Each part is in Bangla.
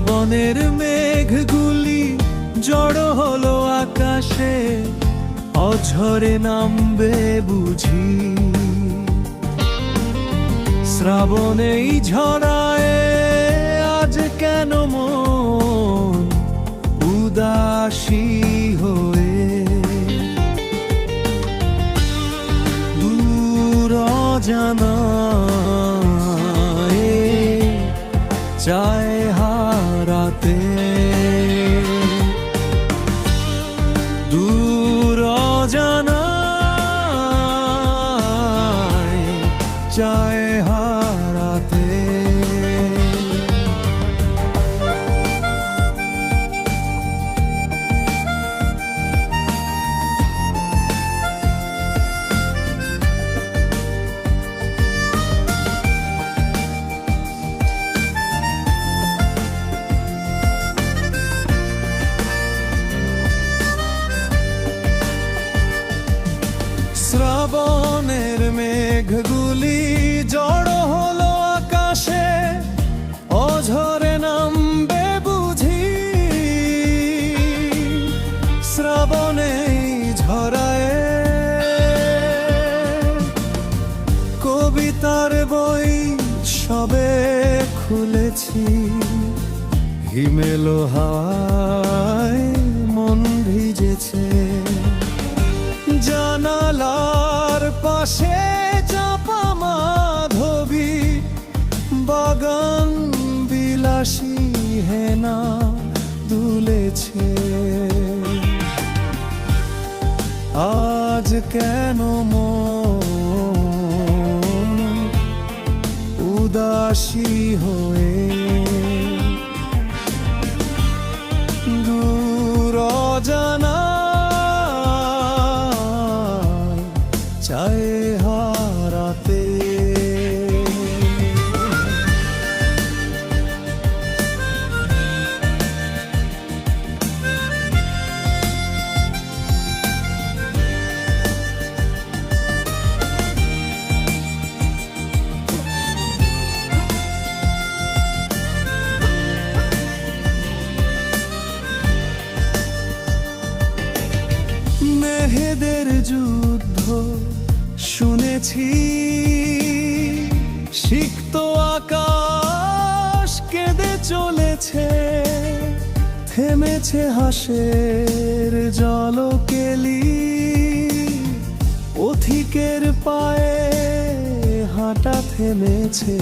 শ্রাবণের মেঘগুলি জড়ো হলো আকাশে, অঝরে নামবে বুঝি। শ্রাবণেই ঝরায় আজ কেন মন উদাসী হয়ে? দূর জানায় চায় কবিতার বই সবে খুলেছি। হিমেলো হাওয়ায় মন ভিজেছে। জানালার পাশে চাপা মাধবী, বাগান বিলাসী হেনা দুলেছে। আজ কেন মন উদাসী হয়ে দূর জানা চায় মেহেদের যুদ্ধ শুনেছি। সিক্ত আকাশ কেঁদে চলেছে, থেমেছে হাসের জলকেলি। পথিকের পায়ে হাঁটা থেমেছে।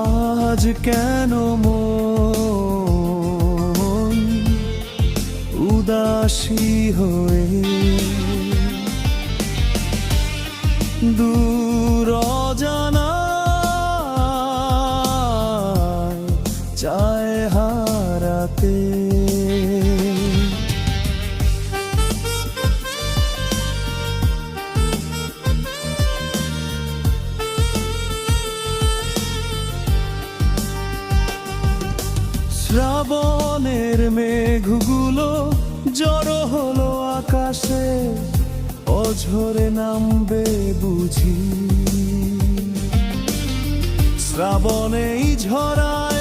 আজ কেন মন উদাসী হয়ে দূর জানায় চায় হারাতে। শ্রাবণের মেঘগুলো জড়ো হলো আকাশে অঝরে নামবে বুঝি। শ্রাবণেই ঝরায়